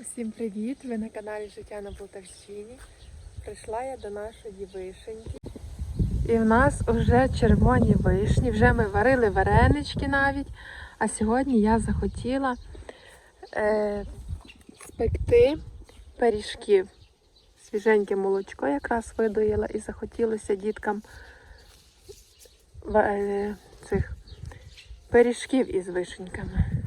Усім привіт! Ви на каналі Життя на Полтавщині. Прийшла я до нашої вишеньки. І в нас вже червоні вишні. Вже ми варили варенички навіть. А сьогодні я захотіла е, спекти пиріжків. Свіженьке молочко якраз видоїла і захотілося діткам е, цих пиріжків із вишеньками.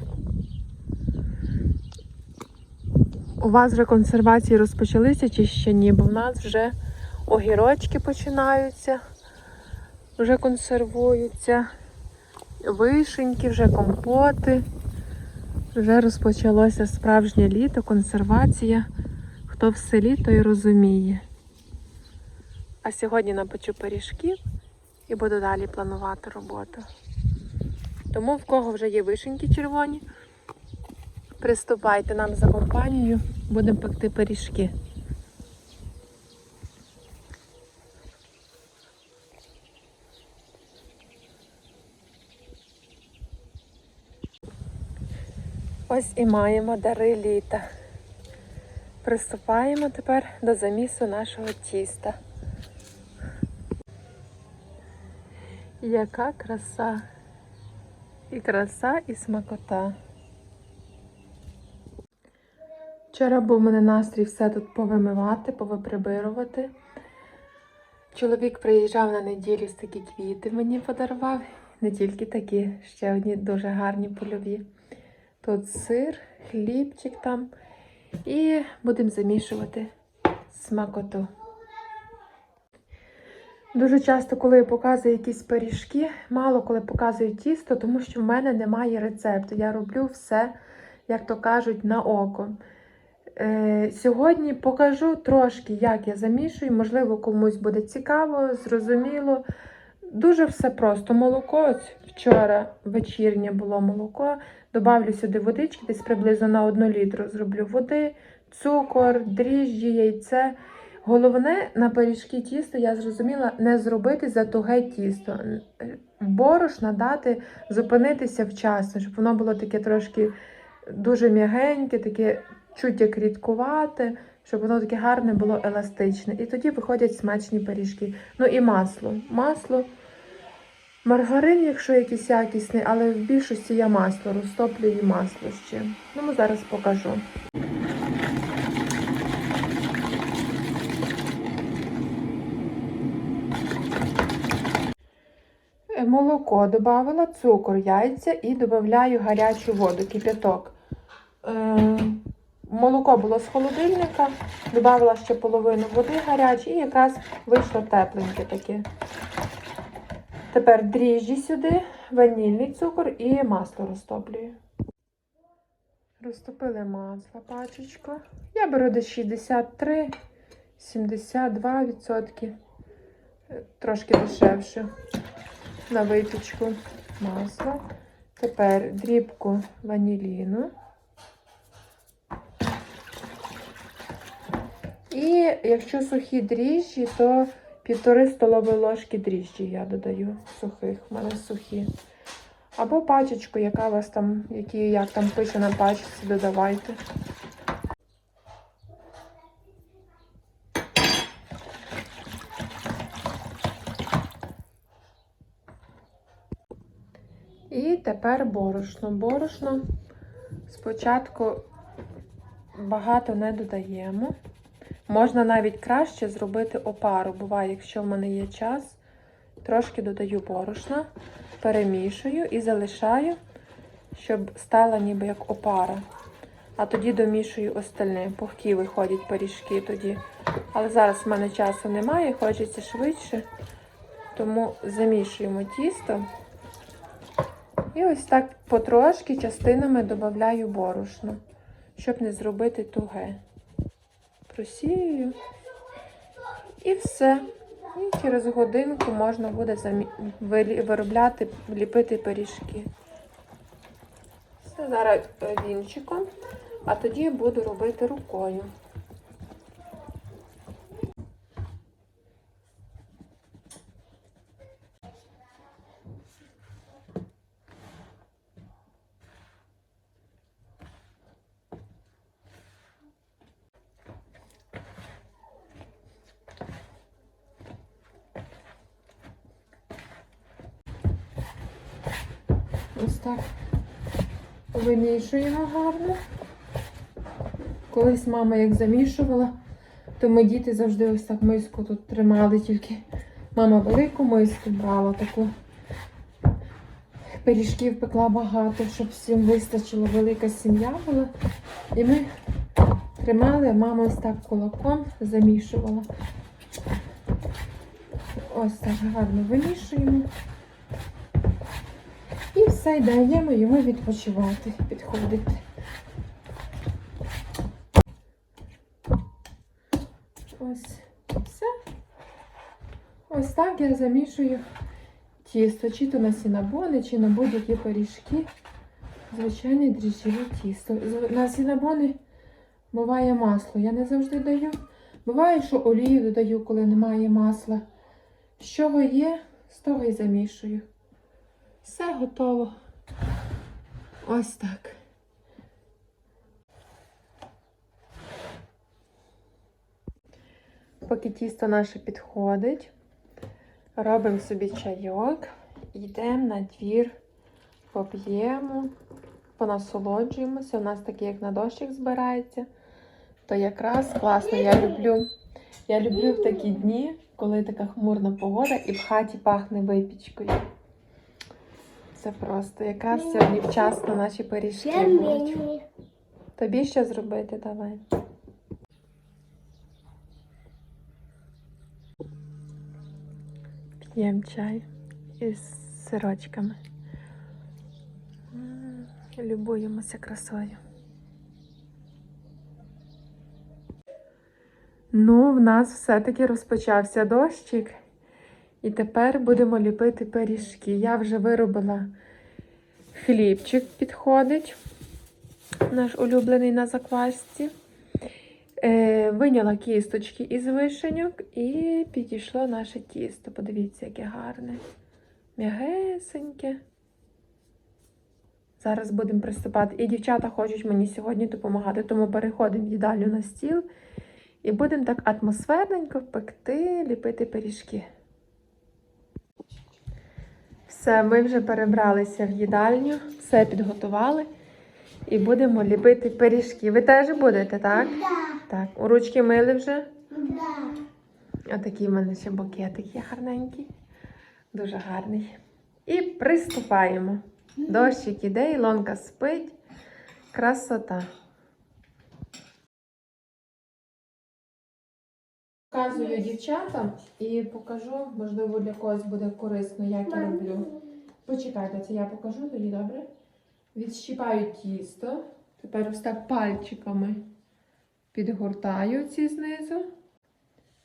У вас вже консервації розпочалися чи ще ні? Бо в нас вже огірочки починаються, вже консервуються, вишеньки, вже компоти. Вже розпочалося справжнє літо, консервація. Хто в селі, той розуміє. А сьогодні напечу пиріжків і буду далі планувати роботу. Тому в кого вже є вишеньки червоні, Приступайте нам за компанію, будемо пекти пиріжки. Ось і маємо дари літа. Приступаємо тепер до замісу нашого тіста. Яка краса! І краса, і смакота. Вчора був у мене настрій все тут повимивати, повиприбирувати. Чоловік приїжджав на неділю з такі квіти мені подарував. Не тільки такі, ще одні дуже гарні польові. Тут сир, хлібчик там. І будемо замішувати смакоту. Дуже часто, коли я показую якісь пиріжки, мало коли показую тісто, тому що в мене немає рецепту. Я роблю все, як то кажуть, на око. Е, Сьогодні покажу трошки, як я замішую. Можливо, комусь буде цікаво, зрозуміло. Дуже все просто. Молоко, ось вчора вечірнє було молоко. Добавлю сюди водички, десь приблизно на 1 літру зроблю води, цукор, дріжджі, яйце. Головне на пиріжки тісто, я зрозуміла, не зробити за туге тісто. Борошна дати, зупинитися вчасно, щоб воно було таке трошки дуже м'ягеньке, таке чуть як рідкувате, щоб воно таке гарне було еластичне. І тоді виходять смачні пиріжки. Ну і масло. Масло, маргарин, якщо якийсь якісний, але в більшості я масло, розтоплюю масло ще. Ну, зараз покажу. Е, Молоко додавала, цукор, яйця і додаю гарячу воду, кипяток. Молоко було з холодильника, додала ще половину води гарячої і якраз вийшло тепленьке таке. Тепер дріжджі сюди, ванільний цукор і масло розтоплюю. Розтопили масло пачечку. Я беру десь 63-72%. Е, Трошки дешевше на випічку масло. Тепер дрібку ваніліну. І якщо сухі дріжджі, то півтори столові ложки дріжджі я додаю сухих, в мене сухі. Або пачечку, яка у вас там, які, як там пише на пачці, додавайте. І тепер борошно. Борошно спочатку багато не додаємо. Можна навіть краще зробити опару. Буває, якщо в мене є час, трошки додаю борошна, перемішую і залишаю, щоб стала ніби як опара. А тоді домішую остальне. Пухкі виходять пиріжки тоді. Але зараз в мене часу немає, хочеться швидше. Тому замішуємо тісто. І ось так потрошки частинами додаю борошно, щоб не зробити туге просію. І все. І через годинку можна буде виробляти, ліпити пиріжки. Все зараз е, вінчиком, а тоді буду робити рукою. Ось так вимішуємо гарно. Колись мама як замішувала, то ми діти завжди ось так миску тут тримали, тільки мама велику миску брала таку. Пиріжків пекла багато, щоб всім вистачило, велика сім'я була. І ми тримали, мама ось так кулаком замішувала. Ось так гарно вимішуємо. І все, даємо йому відпочивати, підходити. Ось все. Ось так я замішую тісто, чи то на сінабони, чи на будь-які пиріжки. Звичайне дріжджеве тісто. На сінабони буває масло. Я не завжди даю. Буває, що олію додаю, коли немає масла. З чого є, з того і замішую. Все готово. Ось так. Поки тісто наше підходить, робимо собі чайок, йдемо на двір, поп'ємо, понасолоджуємося. У нас такий, як на дощик збирається, то якраз класно. Я люблю. Я люблю в такі дні, коли така хмурна погода і в хаті пахне випічкою. Це просто якраз сьогодні вчасно наші пиріжки будуть. Тобі що зробити? Давай. П'ємо чай із сирочками. Любуємося красою. Ну, в нас все-таки розпочався дощик. І тепер будемо ліпити пиріжки. Я вже виробила хлібчик, підходить. Наш улюблений на заквасці. Е, виняла кісточки із вишеньок і підійшло наше тісто. Подивіться, яке гарне. М'ягесеньке. Зараз будемо приступати. І дівчата хочуть мені сьогодні допомагати, тому переходимо в їдальню на стіл і будемо так атмосферненько пекти, ліпити пиріжки. Все, ми вже перебралися в їдальню, все підготували і будемо ліпити пиріжки. Ви теж будете, так? Так, у ручки мили вже. Отакий в мене ще букетик є гарненький. Дуже гарний. І приступаємо. Дощик іде, Ілонка спить. Красота. Показую дівчатам і покажу, можливо, для когось буде корисно, як я роблю. Почекайте, це я покажу тоді, добре? Відщіпаю тісто. Тепер ось так пальчиками підгортаю ці знизу.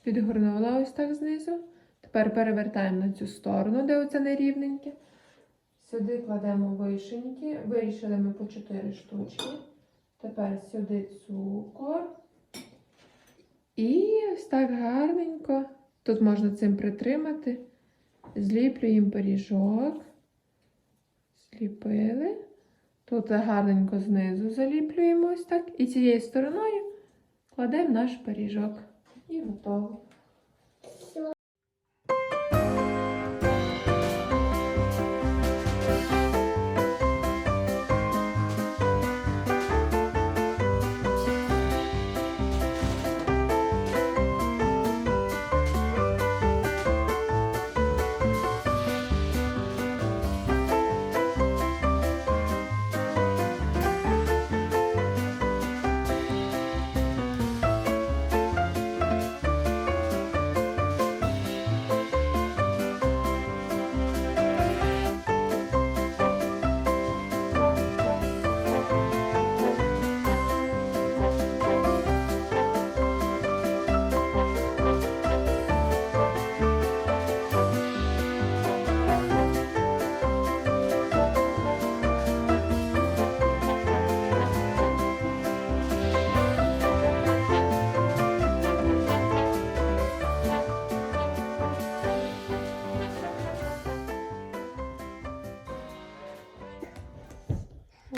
Підгорнула ось так знизу. Тепер перевертаємо на цю сторону, де оце нерівненьке. Сюди кладемо вишеньки. Вирішили ми по 4 штучки. Тепер сюди цукор. І ось так гарненько. Тут можна цим притримати. Зліплюємо пиріжок. Зліпили. Тут гарненько знизу заліплюємо ось так. І цією стороною кладемо наш пиріжок. І готово.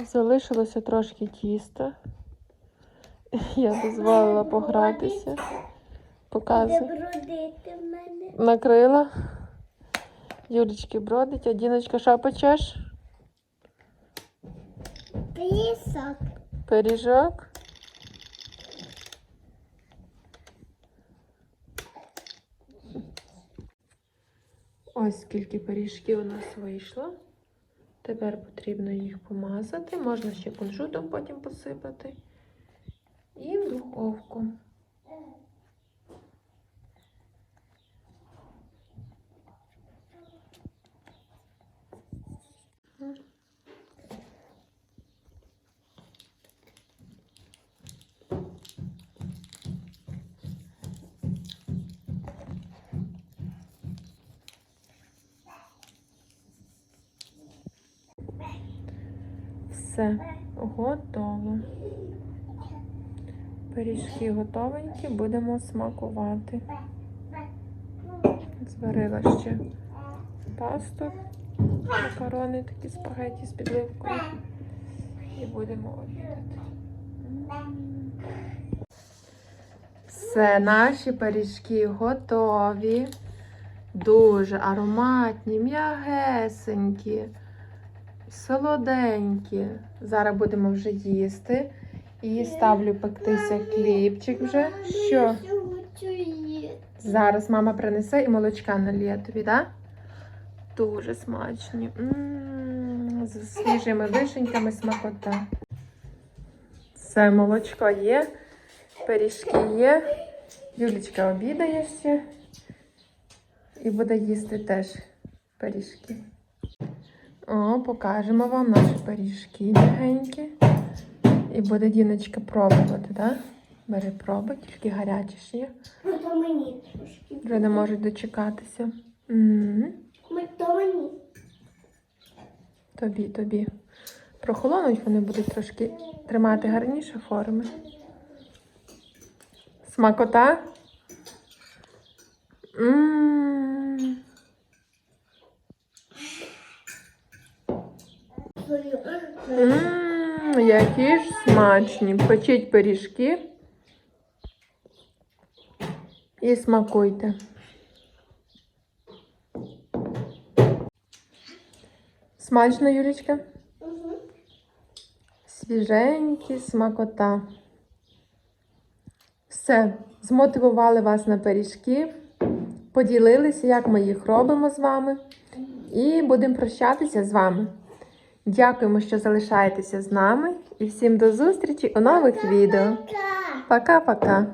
Залишилося трошки тіста. Я дозволила погратися. Показую. Накрила. Юлічки бродить, а Діночка що печеш? Пісок. Пиріжок. Ось скільки пиріжків у нас вийшло. Тепер потрібно їх помазати. Можна ще кунжутом потім посипати. І в духовку. Все готово. Пиріжки готовенькі, будемо смакувати. Зварила ще пасту, макарони, такі спагеті з підливкою. І будемо обідати. Все, наші пиріжки готові. Дуже ароматні, м'ягесенькі, солоденькі. Зараз будемо вже їсти. І ставлю пектися кліпчик вже. Що? Зараз мама принесе і молочка наліє тобі, так? Дуже смачні. М, З свіжими вишеньками смакота. Все, молочко є, пиріжки є. Юлічка обідає ще. І буде їсти теж пиріжки. О, покажемо вам наші пиріжки м'ягенькі. І буде Діночка пробувати, так? Бери пробуй, тільки гарячі ж є. Ну, то мені трошки. Вже не можуть дочекатися. м Ми то мені. Тобі, тобі. Прохолонуть вони будуть трошки тримати гарніше форми. Смакота. М. М, Які ж смачні. Печіть пиріжки і смакуйте. Смачно, Юлічка? Угу. Свіженькі смакота. Все, змотивували вас на пиріжки, поділилися, як ми їх робимо з вами. І будемо прощатися з вами. Дякуємо, що залишаєтеся з нами. І всім до зустрічі у нових відео. Пока-пока!